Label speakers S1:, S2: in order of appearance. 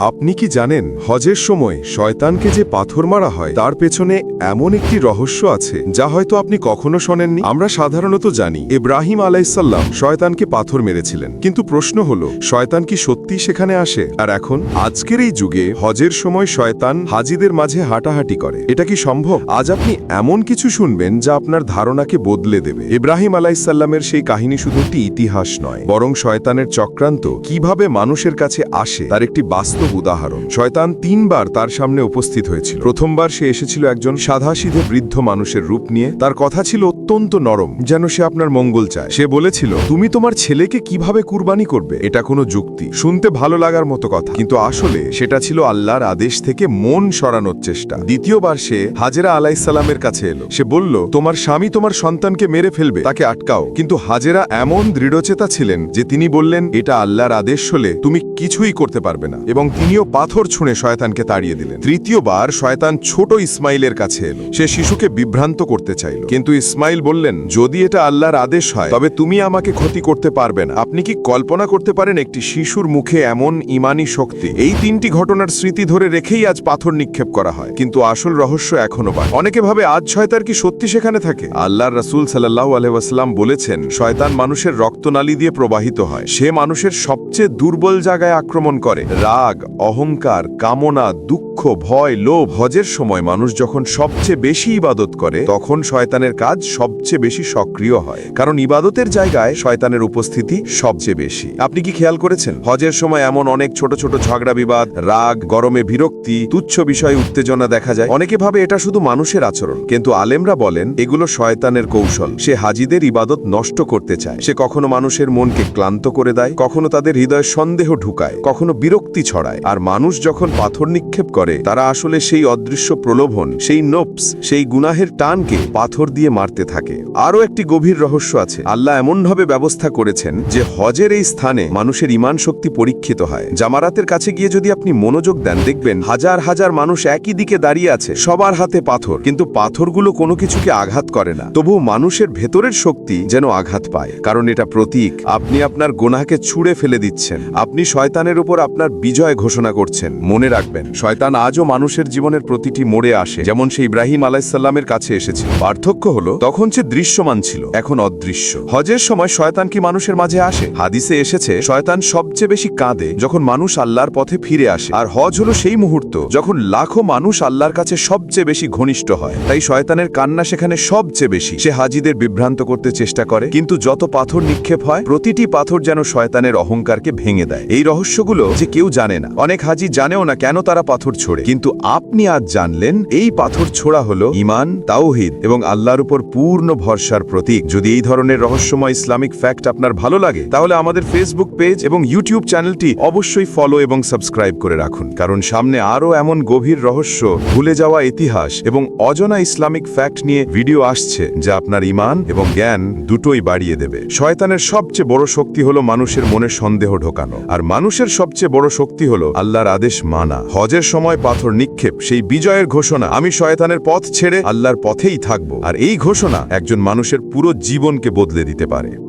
S1: আপনি কি জানেন, হজের সময় শয়তানকে যে পাথর মারা হয়, তার পেছনে এমন একটি রহস্য আছে, যা হয়তো আপনি কখনো শোনেননি? আমরা সাধারণত জানি, ইব্রাহিম আলাইসাল্লাম শয়তানকে পাথর মেরেছিলেন। কিন্তু প্রশ্ন হল, শয়তান কি সত্যি সেখানে আসে? আর এখন, আজকের এই যুগে, হজের সময় শয়তান হাজিদের মাঝে হাঁটাহাঁটি করে। এটা কি সম্ভব? আজ আপনি এমন কিছু শুনবেন, যা আপনার ধারণাকে বদলে দেবে। ইব্রাহিম আলাইসাল্লামের সেই কাহিনী শুধু একটি ইতিহাস নয়, বরং শয়তানের চক্রান্ত কীভাবে মানুষের কাছে আসে, তার একটি বাস্তব উদাহরণ। শয়তান তিনবার তার সামনে উপস্থিত হয়েছিল। প্রথমবার সে এসেছিল একজন সাধাসিধে বৃদ্ধ মানুষের রূপ নিয়ে। তার কথা ছিল অত্যন্ত নরম, যেন সে আপনার মঙ্গল চায়। সে বলেছিল, তুমি তোমার ছেলেকে কীভাবে কুরবানি করবে? এটা কোনো যুক্তি। শুনতে ভালো লাগার মতো কথা। কিন্তু আসলে সেটা ছিল আল্লাহর আদেশ থেকে মন সরানোর চেষ্টা। দ্বিতীয়বার সে হাজেরা আলাইসাল্লামের কাছে এলো। সে বলল, তোমার স্বামী তোমার সন্তানকে মেরে ফেলবে, তাকে আটকাও। কিন্তু হাজেরা এমন দৃঢ়চেতা ছিলেন যে তিনি বললেন, এটা আল্লাহর আদেশ হলে তুমি কিছুই করতে পারবে না। এবং তিনিও পাথর ছুঁড়ে শয়তানকে তাড়িয়ে দিলেন। তৃতীয়বার শয়তান ছোট ইসমাইলের কাছে এলো। সে শিশুকে বিভ্রান্ত করতে চাইল। কিন্তু ইসমাইল বললেন, যদি এটা আল্লাহর আদেশ হয়, তবে তুমি আমাকে ক্ষতি করতে পারবে না। আপনি কি কল্পনা করতে পারেন একটি শিশুর মুখে এমন ইমানি শক্তি? এই তিনটি ঘটনার স্মৃতি ধরে রেখেই আজ পাথর নিক্ষেপ করা হয়। কিন্তু আসল রহস্য এখনও পায় অনেকে ভাবে, আজ শয়তার কি সত্যি সেখানে থাকে? আল্লাহর রাসূল সাল্লাল্লাহু আলাইহি ওয়াসাল্লাম বলেছেন, শয়তান মানুষের রক্তনালী দিয়ে প্রবাহিত হয়। সে মানুষের সবচেয়ে দুর্বল জায়গায় আক্রমণ করে। রাগ অহংকার, কামনা, দুঃখ, ভয়, লোভ, হজের সময় মানুষ যখন সবচেয়ে বেশি ইবাদত করে, তখন শয়তানের কাজ সবচেয়ে বেশি সক্রিয় হয়। কারণ ইবাদতের জায়গায় শয়তানের উপস্থিতি সবচেয়ে বেশি। আপনি কি খেয়াল করেছেন? হজের সময় এমন অনেক ছোট ছোট ঝগড়া বিবাদ, রাগ, গরমে বিরক্তি, তুচ্ছ বিষয়ে উত্তেজনা দেখা যায়। অনেকে ভাবে এটা শুধু মানুষের আচরণ। কিন্তু আলেমরা বলেন, এগুলো শয়তানের কৌশল। সে হাজিদের ইবাদত নষ্ট করতে চায়। সে কখনো মানুষের মনকে ক্লান্ত করে দেয়, কখনো তাদের হৃদয় সন্দেহ ঢুকায়, কখনো বিরক্তি ছড়ায়। আর মানুষ যখন পাথর নিক্ষেপ করে, তারা আসলে সেই অদৃশ্য প্রলোভন, সেই নোপস, সেই গুনাহের টানকে পাথর দিয়ে মারতে থাকে। আরও একটি গভীর রহস্য আছে। আল্লাহ এমনভাবে ব্যবস্থা করেছেন যে হজের এই স্থানে মানুষের ইমান শক্তি পরীক্ষিত হয়। জামারাতের কাছে গিয়ে যদি আপনি মনোযোগ দেন, দেখবেন হাজার হাজার মানুষ একই দিকে দাঁড়িয়ে আছে, সবার হাতে পাথর। কিন্তু পাথরগুলো কোনো কিছুকে আঘাত করে না। তবু মানুষের ভেতরের শক্তি যেন আঘাত পায়। কারণ এটা প্রতীক। আপনি আপনার গোনাকে ছুঁড়ে ফেলে দিচ্ছেন। আপনি শয়তানের উপর আপনার বিজয় ঘোষণা করছেন। মনে রাখবেন, শয়তান আজও মানুষের জীবনের প্রতিটি মোড়ে আসে, যেমন সে ইব্রাহিম আলাইসাল্লামের কাছে এসেছিল পার্থক্য হলো, তখন সে দৃশ্যমান ছিল, এখন অদৃশ্য। হজের সময় শয়তান কি মানুষের মাঝে আসে? হাদিসে এসেছে, শয়তান সবচেয়ে বেশি কাঁদে যখন মানুষ আল্লাহর পথে ফিরে আসে, আর হজ হলো সেই মুহূর্ত যখন লাখো মানুষ আল্লাহর কাছে সবচেয়ে বেশি ঘনিষ্ঠ হয়। তাই শয়তানের কান্না সেখানে সবচেয়ে বেশি। সে হাজিদের বিভ্রান্ত করতে চেষ্টা করে, কিন্তু যত পাথর নিক্ষেপ হয়, প্রতিটি পাথর যেন শয়তানের অহংকারকে ভেঙে দেয়। এই রহস্যগুলো যে কেউ জানে না। অনেক হাজি জানেও না কেন তারা পাথর ছোড়ে। কিন্তু আপনি আজ জানলেন, এই পাথর ছোড়া হলো ইমান, তাওহিদ এবং আল্লাহর উপর পূর্ণ ভরসার প্রতীক। যদি এই ধরনের রহস্যময় ইসলামিক ফ্যাক্ট আপনার ভালো লাগে, তাহলে আমাদের ফেসবুক পেজ এবং ইউটিউব চ্যানেলটি অবশ্যই ফলো এবং সাবস্ক্রাইব করে রাখুন। কারণ সামনে আরও এমন গভীর রহস্য, ভুলে যাওয়া ইতিহাস এবং অজানা ইসলামিক ফ্যাক্ট নিয়ে ভিডিও আসছে, যা আপনার ইমান এবং জ্ঞান দুটোই বাড়িয়ে দেবে। শয়তানের সবচেয়ে বড় শক্তি হলো মানুষের মনে সন্দেহ ঢোকানো। আর মানুষের সবচেয়ে বড় শক্তি হলো আল্লাহর আদেশ মানা। হজের সময় পাথর নিক্ষেপ, সেই বিজয়ের ঘোষণা, আমি শয়তানের পথ ছেড়ে আল্লাহর পথেই থাকব। আর এই ঘোষণা একজন মানুষের পুরো জীবনকে বদলে দিতে পারে।